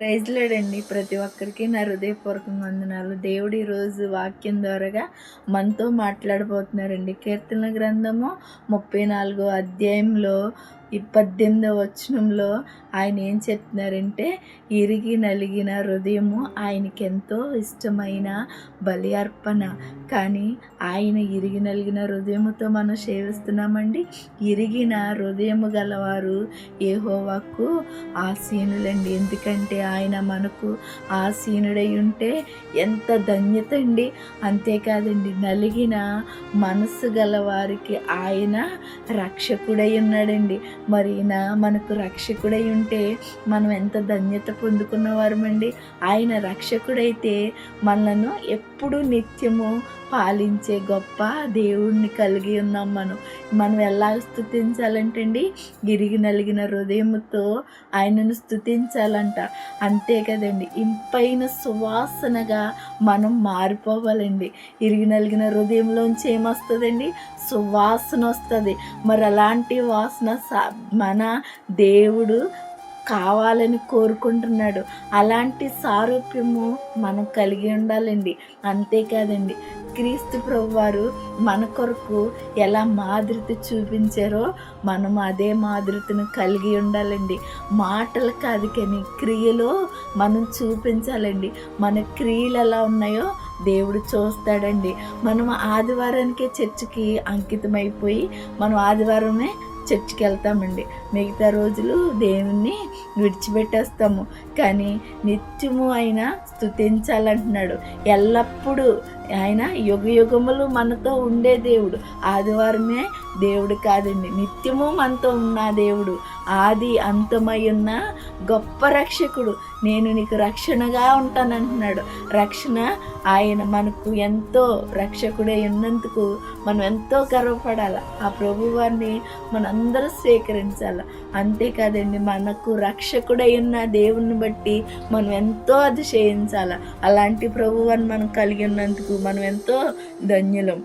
Praise లేడండి. ప్రతి ఒక్కరికి నా హృదయపూర్వక వందనాలు. దేవుడు ఈరోజు వాక్యం ద్వారాగా మనతో మాట్లాడబోతున్నారండి. కీర్తన గ్రంథము ముప్పై నాలుగో అధ్యాయంలో ఈ పద్దెనిమిదవ వచనంలో ఆయన ఏం చెప్తున్నారంటే ఇరిగి నలిగిన హృదయము ఆయనకి ఎంతో ఇష్టమైన బలి అర్పణ. కానీ ఆయన ఇరిగి నలిగిన హృదయముతో మనం సేవిస్తున్నామండి. ఇరిగిన హృదయము గలవారు ఏహోవాకు ఆసీనులండి. ఎందుకంటే ఆయన మనకు ఆసీనుడై ఉంటే ఎంత ధన్యత అండి. అంతేకాదండి నలిగిన మనసు గలవారికి ఆయన రక్షకుడై ఉన్నాడండి. మరి ఈయన మనకు రక్షకుడై ఉంటే మనం ఎంత ధన్యత పొందుకున్న వారమండి ఆయన రక్షకుడైతే మనలను ఎప్పుడు నిత్యము పాలించే గొప్ప దేవుణ్ణి కలిగి ఉన్నాం మనం. మనం ఎలా స్థుతించాలంటే అండి గిరిగి నలిగిన హృదయముతో ఆయనను స్థుతించాలంట అంతే కదండి. ఇంపైన సువాసనగా మనం మారిపోవాలండి. ఇరిగి నలిగిన హృదయంలోంచి ఏమొస్తుందండి? సువాసన వస్తుంది. మరి అలాంటి వాసన స- మన దేవుడు కావాలని కోరుకుంటున్నాడు. అలాంటి సారూప్యము మనం కలిగి ఉండాలండి. అంతేకాదండి క్రీస్తు ప్రభు వారు మన కొరకు ఎలా మాదిరిత చూపించారో మనం అదే మాదిరితను కలిగి ఉండాలండి. మాటలు కాదు కానీ క్రియలో మనం చూపించాలండి. మన క్రియలు ఎలా ఉన్నాయో దేవుడు చూస్తాడండి. మనం ఆదివారానికే చర్చికి అంకితమైపోయి మనం ఆదివారమే చర్చికి వెళ్తామండి. మిగతా రోజులు దేవుణ్ణి విడిచిపెట్టేస్తాము. కానీ నిత్యము ఆయన స్థుతించాలంటున్నాడు ఎల్లప్పుడూ ఆయన యుగ యుగములు మనతో ఉండే దేవుడు. ఆదివారమే దేవుడు కాదండి. నిత్యము మనతో ఉన్న దేవుడు. ఆది అంతమై ఉన్న గొప్ప రక్షకుడు. నేను నీకు రక్షణగా ఉంటానంటున్నాడు. రక్షణ ఆయన మనకు ఎంతో రక్షకుడై ఉన్నందుకు మనం ఎంతో గర్వపడాలి. ఆ ప్రభువారిని మనందరూ స్వీకరించాలి. అంతేకాదండి మనకు రక్షకుడై ఉన్న దేవుణ్ణి బట్టి మనం ఎంతో అతిశయించాలి. అలాంటి ప్రభువాన్ని మనం కలిగి ఉన్నందుకు మనం ఎంతో ధన్యులం.